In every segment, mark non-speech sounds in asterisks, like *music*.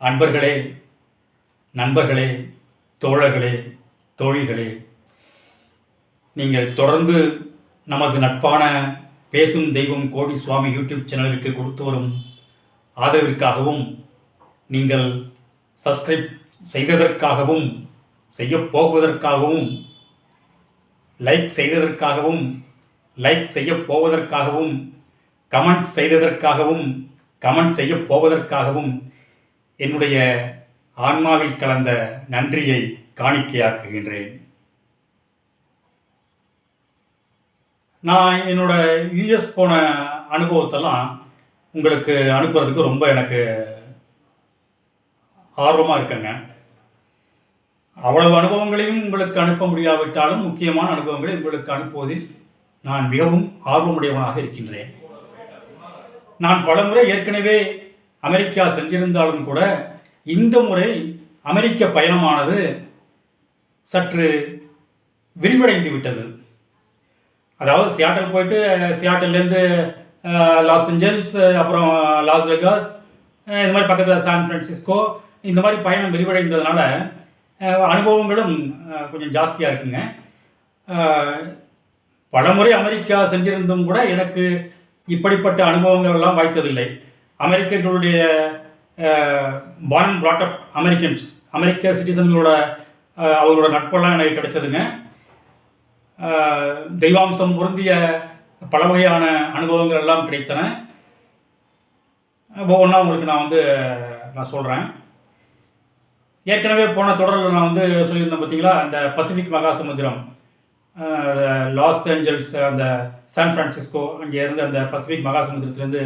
அன்பர்களே நண்பர்களே தோழர்களே தோழிகளே நீங்கள் தொடர்ந்து நமது நட்பான பேசும் தெய்வம் கோடி சுவாமி யூடியூப் சேனலுக்கு கொடுத்து வரும் ஆதரவிற்காகவும் நீங்கள் சப்ஸ்கிரைப் செய்ததற்காகவும் செய்யப்போவதற்காகவும் லைக் செய்ததற்காகவும் லைக் செய்யப்போவதற்காகவும் கமெண்ட் செய்ததற்காகவும் கமெண்ட் செய்யப் போவதற்காகவும் என்னுடைய ஆன்மாவில் கலந்த நன்றியை காணிக்கையாக்குகின்றேன். நான் என்னோட யூஎஸ் போன அனுபவத்தெல்லாம் உங்களுக்கு அனுப்புறதுக்கு ரொம்ப எனக்கு ஆர்வமாக இருக்கேங்க. அவ்வளவு அனுபவங்களையும் உங்களுக்கு அனுப்ப முடியாவிட்டாலும் முக்கியமான அனுபவங்களை உங்களுக்கு அனுப்புவதில் நான் மிகவும் ஆர்வமுடையவனாக இருக்கின்றேன். நான் பலமுறை ஏற்கனவே அமெரிக்கா சென்றிருந்தாலும் கூட இந்த முறை அமெரிக்க பயணமானது சற்று விரிவடைந்து விட்டது. அதாவது சியாட்டல் போயிட்டு சியாட்டல்லேருந்து லாஸ் ஏஞ்சல்ஸ் அப்புறம் லாஸ் வெகாஸ் இந்த மாதிரி பக்கத்தில் சான் ஃப்ரான்சிஸ்கோ இந்த மாதிரி பயணம் விரிவடைந்ததுனால அனுபவங்களும் கொஞ்சம் ஜாஸ்தியாக இருக்குங்க. பலமுறை அமெரிக்கா சென்றிருந்தும் கூட எனக்கு இப்படிப்பட்ட அனுபவங்கள் எல்லாம் வாய்த்ததில்லை. அமெரிக்கர்களுடைய பான் பிராட்டப் அமெரிக்கன்ஸ் அமெரிக்க சிட்டிசன்களோட அவரோட நட்பெல்லாம் எனக்கு கிடைச்சதுங்க. தெய்வாம்சம் பொருந்திய பல வகையான அனுபவங்கள் எல்லாம் கிடைத்தன. ஒவ்வொன்றா உங்களுக்கு நான் வந்து நான் சொல்கிறேன் ஏற்கனவே போன தொடரில் நான் வந்து சொல்லியிருந்தேன் பார்த்தீங்களா அந்த பசிபிக் மகாசமுத்திரம். சமுத்திரம் லாஸ் ஏஞ்சல்ஸ் அந்த சான் ஃப்ரான்சிஸ்கோ அங்கே இருந்து அந்த பசிபிக் மகா சமுத்திரத்துலேருந்து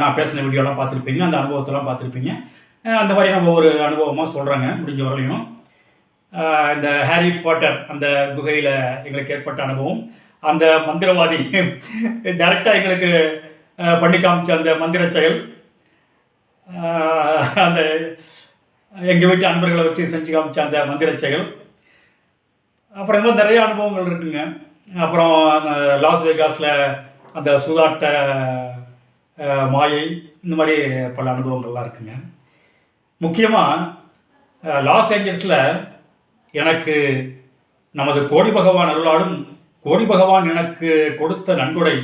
நான் பேசின வீடியோலாம் பார்த்துருப்பீங்க அந்த அனுபவத்தெல்லாம் பார்த்துருப்பீங்க. அந்த மாதிரியான ஒவ்வொரு அனுபவமாக சொல்கிறேங்க முடிஞ்ச வரலையும் இந்த ஹாரி பாட்டர் அந்த குகையில் எங்களுக்கு ஏற்பட்ட அனுபவம். அந்த மந்திரவாதி *laughs* டைரெக்டாக எங்களுக்கு பண்ணி காமிச்ச அந்த மந்திர செயல். அந்த எங்கள் வீட்டு அன்பர்களை வச்சு செஞ்சு காமிச்ச அந்த மந்திர செயல். அப்புறம் இந்த மாதிரி நிறைய அனுபவங்கள் இருக்குங்க. அப்புறம் அந்த லாஸ் வேகாஸில் அந்த சூதாட்ட மாயை இந்த மாதிரி பல அனுபவங்கள்லாம் இருக்குங்க. முக்கியமாக லாஸ் ஏஞ்சல்ஸில் எனக்கு நமது கோடி பகவான் அருளாலும் கோடி பகவான் எனக்கு கொடுத்த நன்கொடை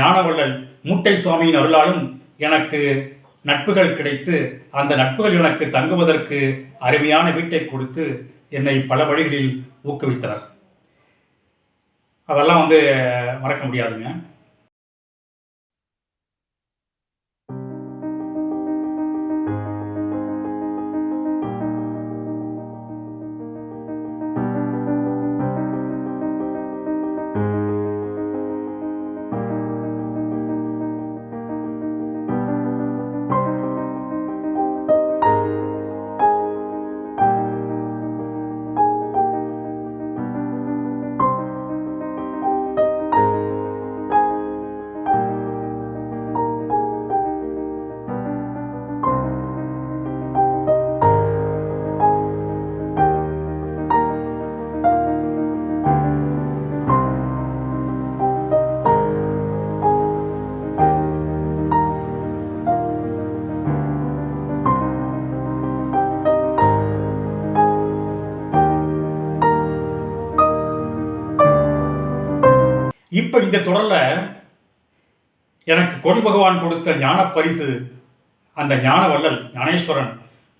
ஞானவள்ளல் மூட்டை சுவாமியின் அருளாலும் எனக்கு நட்புகள் கிடைத்து அந்த நட்புகள் எனக்கு தங்குவதற்கு அருமையான வீட்டை கொடுத்து என்னை பல வழிகளில் ஊக்குவித்தனர். அதெல்லாம் வந்து மறக்க முடியாதுங்க. இந்த தொடரில் எனக்கு கொடி பகவான் கொடுத்த ஞான பரிசு அந்த ஞான வள்ளல் ஞானேஸ்வரன்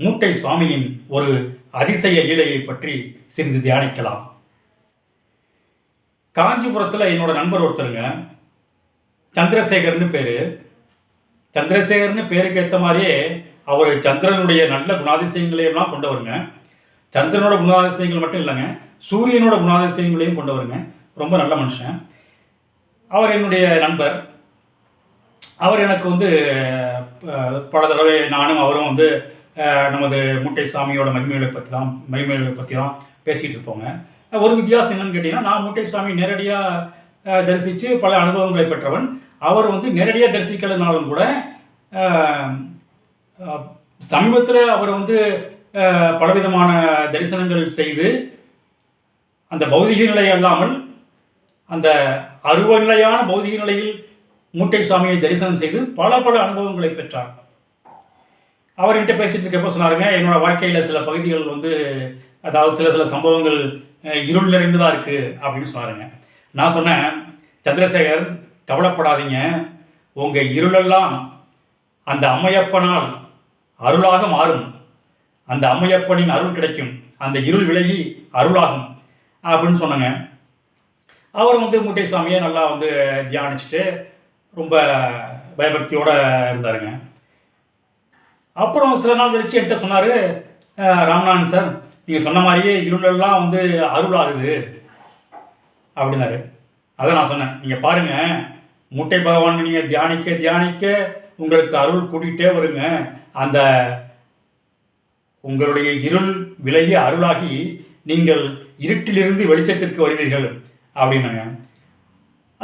மூட்டை சுவாமியின் ஒரு அதிசய லீலையை பற்றி சிறிது தியானிக்கலாம். காஞ்சிபுரத்தில் என்னோட நண்பர் ஒருத்தருங்க சந்திரசேகர்னு பேர். சந்திரசேகர்னு பேருக்கு ஏற்ற மாதிரியே அவர் சந்திரனுடைய நல்ல குணாதிசயங்களையெல்லாம் கொண்டு கொண்டவருங்க. சந்திரனோட குணாதிசயங்கள் மட்டும் இல்லைங்க சூரியனோட குணாதிசயங்களையும் கொண்டவருங்க. ரொம்ப நல்ல மனுஷன். அவர் என்னுடைய நண்பர். அவர் எனக்கு வந்து பல தடவை நானும் அவரும் வந்து நமது முட்டை சாமியோட மகிமைகளை பற்றி தான் மகிமைகளை பற்றி தான் பேசிகிட்டு இருப்போங்க. ஒரு வித்தியாசம் என்னன்னு கேட்டிங்கன்னா நான் முட்டை சாமி நேரடியாக தரிசித்து பல அனுபவங்களை பெற்றவன். அவர் வந்து நேரடியாக தரிசிக்கலைனாலும் கூட சமீபத்தில் அவர் வந்து பலவிதமான தரிசனங்கள் செய்து அந்த பௌதிக நிலை அல்லாமல் அந்த அருவ நிலையான பௌதிக நிலையில் மூட்டை சுவாமியை தரிசனம் செய்து பல பல அனுபவங்களை பெற்றார். அவர் என்கிட்ட பேசிட்டு இருக்கப்போ சொன்னாருங்க என்னோட வாழ்க்கையில் சில பகுதிகள் வந்து அதாவது சில சில சம்பவங்கள் இருள் நிறைந்ததாக இருக்குது அப்படின்னு சொன்னாருங்க. நான் சொன்னேன் சந்திரசேகர் கவலைப்படாதீங்க. உங்கள் இருளெல்லாம் அந்த அம்மையப்பனால் அருளாக மாறும். அந்த அம்மையப்பனின் அருள் கிடைக்கும். அந்த இருள் விலகி அருளாகும் அப்படின்னு சொன்னாங்க. அவர் வந்து முட்டை சுவாமியை நல்லா வந்து தியானிச்சுட்டு ரொம்ப பயபக்தியோடு இருந்தாருங்க. அப்புறம் சில நாள் கழிச்சு என்கிட்ட சொன்னார் ராமநாதன் சார் நீங்கள் சொன்ன மாதிரியே இருளெல்லாம் வந்து அருளாகுது. அப்படின்னாரு. அதை நான் சொன்னேன். நீங்கள் பாருங்கள் முட்டை பகவான் நீங்கள் தியானிக்க தியானிக்க உங்களுக்கு அருள் கூட்டிகிட்டே வருங்க. அந்த உங்களுடைய இருள் விலகி அருளாகி நீங்கள் இருட்டிலிருந்து வெளிச்சத்திற்கு வருவீர்கள். அப்படின்னாங்க.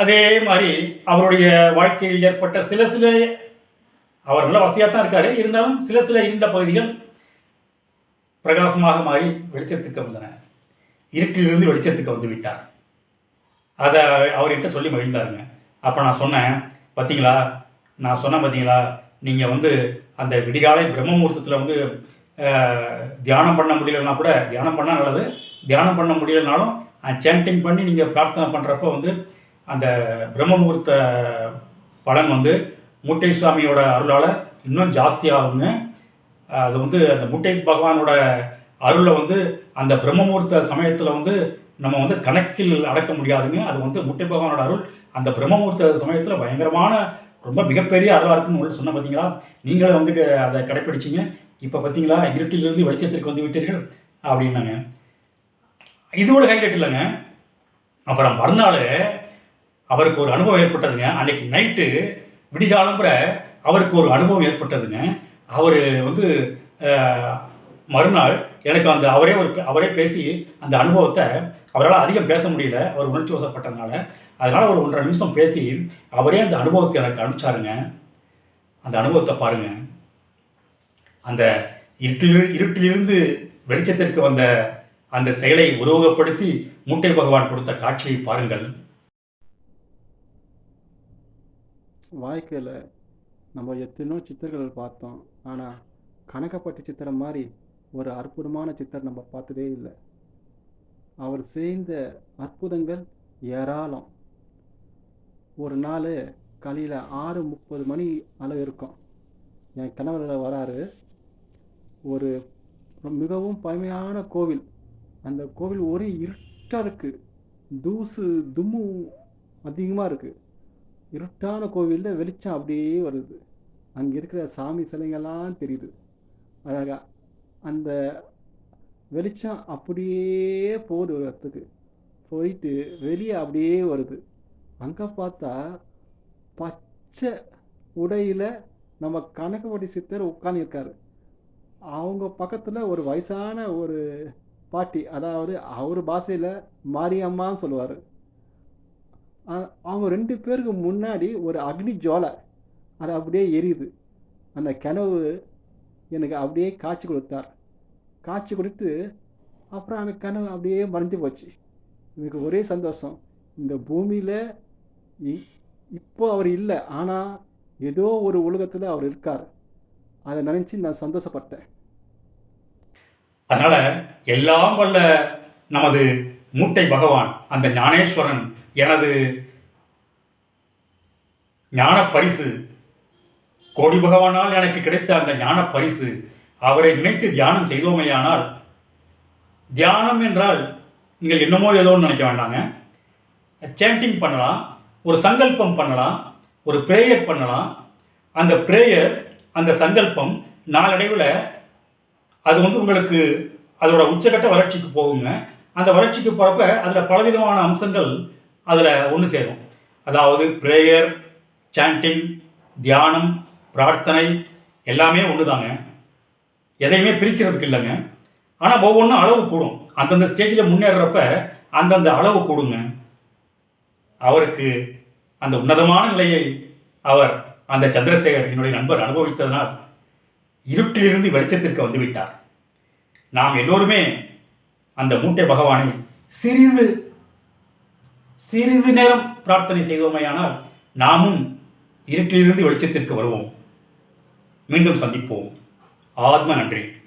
அதே மாதிரி அவருடைய வாழ்க்கையில் ஏற்பட்ட சில சில அவர் நல்ல வசதியாக தான் இருக்காரு. இருந்தாலும் சில சில இருந்த பகுதிகள் பிரகாசமாக மாறி வெளிச்சத்துக்கு வந்தன. இருட்டிலிருந்து வெளிச்சத்துக்கு வந்து விட்டார். அதை அவர்கிட்ட சொல்லி மகிழ்ந்தாருங்க. அப்போ நான் சொன்னேன் பார்த்தீங்களா நான் சொன்னேன் பார்த்தீங்களா நீங்கள் வந்து அந்த விடிகாலை பிரம்மமூர்த்தத்தில் வந்து தியானம் பண்ண முடியலன்னா கூட தியானம் பண்ணால் நல்லது. தியானம் பண்ண முடியலனாலும் சேண்டிங் பண்ணி நீங்கள் பிரார்த்தனை பண்ணுறப்ப வந்து அந்த பிரம்ம முகூர்த்த பலன் வந்து முட்டை சுவாமியோட அருளால் இன்னும் ஜாஸ்தியாகுங்க அது வந்து அந்த முட்டை பகவானோட அருளை வந்து அந்த பிரம்ம முகூர்த்த சமயத்தில் வந்து நம்ம வந்து கணக்கில் அடக்க முடியாதுங்க. அது வந்து முட்டை பகவானோட அருள் அந்த பிரம்ம முகூர்த்த சமயத்தில் பயங்கரமான ரொம்ப மிகப்பெரிய அருளாக இருக்குன்னு சொன்ன பார்த்தீங்களா நீங்களும் வந்து க- அதை கடைப்பிடிச்சிங்க. இப்போ பார்த்தீங்களா இருட்டிலிருந்து வெளிச்சத்திற்கு வந்து விட்டீர்கள் அப்படின்னாங்க. இதோட ஹைலைட் இல்லைங்க. அப்புறம் மறுநாள் அவருக்கு ஒரு அனுபவம் ஏற்பட்டதுங்க. அன்னைக்கு நைட்டு விடிகாலம்புற அவருக்கு ஒரு அனுபவம் ஏற்பட்டதுங்க. அவர் வந்து மறுநாள் எனக்கு அந்த அவரே ஒரு அவரே பேசி அந்த அனுபவத்தை அவரால் அதிகம் பேச முடியல. அவர் உணர்ச்சி வசப்பட்டதுனால. அதனால் ஒரு ஒன்றரை நிமிஷம் பேசி அவரே அந்த அனுபவத்தை எனக்கு அனுப்பிச்சாருங்க. அந்த அனுபவத்தை பாருங்க. அந்த இருட்டில் இருட்டிலிருந்து வெளிச்சத்திற்கு வந்த அந்த செயலை உருவகப்படுத்தி மூட்டை பகவான் கொடுத்த காட்சியை பாருங்கள். வாழ்க்கையில் நம்ம எத்தனையோ சித்திரங்கள் பார்த்தோம். ஆனால் கணக்கப்பட்ட சித்திரம் மாதிரி ஒரு அற்புதமான சித்திரம் நம்ம பார்த்ததே இல்லை. அவர் செய்த அற்புதங்கள் ஏராளம். ஒரு நாள் காலையில் ஆறு முப்பது மணி அளவு இருக்கும். என் கணவர் வராரு. ஒரு மிகவும் பழமையான கோவில். அந்த கோவில் ஒரே இருட்டாக இருக்குது தூசு தும்மு அதிகமாக இருக்குது இருட்டான கோவிலில் வெளிச்சம் அப்படியே வருது. அங்கே இருக்கிற சாமி சிலைங்கள்லாம் தெரியுது. அழகாக அந்த வெளிச்சம் அப்படியே போகுது ஒரு இடத்துக்கு. போயிட்டு வெளியே அப்படியே வருது. அங்கே பார்த்தா பச்சை உடையில் நம்ம கணக்கப்பட்டி சித்தர் உட்காந்துருக்காரு அவங்க பக்கத்தில் ஒரு வயசான ஒரு பாட்டி அதாவது அவர் பாஷையில் மாரியம்மான்னு சொல்லுவார். அவங்க ரெண்டு பேருக்கு முன்னாடி ஒரு அக்னி ஜோலை அது அப்படியே எரியுது. அந்த கனவு எனக்கு அப்படியே காய்ச்சி கொடுத்தார். காய்ச்சி கொடுத்து அப்புறம் அந்த கனவு அப்படியே மறைஞ்சு போச்சு. எனக்கு ஒரே சந்தோஷம். இந்த பூமியில் இப்போ அவர் இல்லை ஆனால் ஏதோ ஒரு உலகத்தில் அவர் இருக்கார். அதை நினச்சி நான் சந்தோஷப்பட்டேன். அதனால எல்லாம் வல்ல நமது மூட்டை பகவான் அந்த ஞானேஸ்வரன் எனது ஞான பரிசு கோடி பகவானால் எனக்கு கிடைத்த அந்த ஞான பரிசு அவரை நினைத்து தியானம் செய்தோமேயானால் தியானம் என்றால் நீங்கள் என்னமோ ஏதோன்னு நினைக்க வேண்டாங்க. சேண்டிங் பண்ணலாம் ஒரு சங்கல்பம் பண்ணலாம் ஒரு ப்ரேயர் பண்ணலாம். அந்த ப்ரேயர் அந்த சங்கல்பம் நாளடைவில் அது வந்து உங்களுக்கு அதோட உச்சகட்ட வளர்ச்சிக்கு போகுங்க. அந்த வளர்ச்சிக்கு போகிறப்ப அதில் பலவிதமான அம்சங்கள் அதில் ஒன்று சேரும். அதாவது ப்ரேயர் சாண்டிங் தியானம் பிரார்த்தனை எல்லாமே ஒன்று தாங்க எதையுமே பிரிக்கிறதுக்கு இல்லைங்க. ஆனால் ஒவ்வொன்றும் அளவு கூடும். அந்தந்த ஸ்டேஜில் முன்னேறப்ப அந்தந்த அளவு கூடுங்க. அவருக்கு அந்த உன்னதமான நிலையை அவர் அந்த சந்திரசேகர் என்னுடைய நண்பர் அனுபவித்ததனால் இருட்டிலிருந்து வெளிச்சத்திற்கு வந்துவிட்டார். நாம் எல்லோருமே அந்த மூட்டை பகவானை சிறிது சிறிது நேரம் பிரார்த்தனை செய்தோமையானால் நாமும் இருட்டிலிருந்து வெளிச்சத்திற்கு வருவோம். மீண்டும் சந்திப்போம். ஆத்ம நன்றி.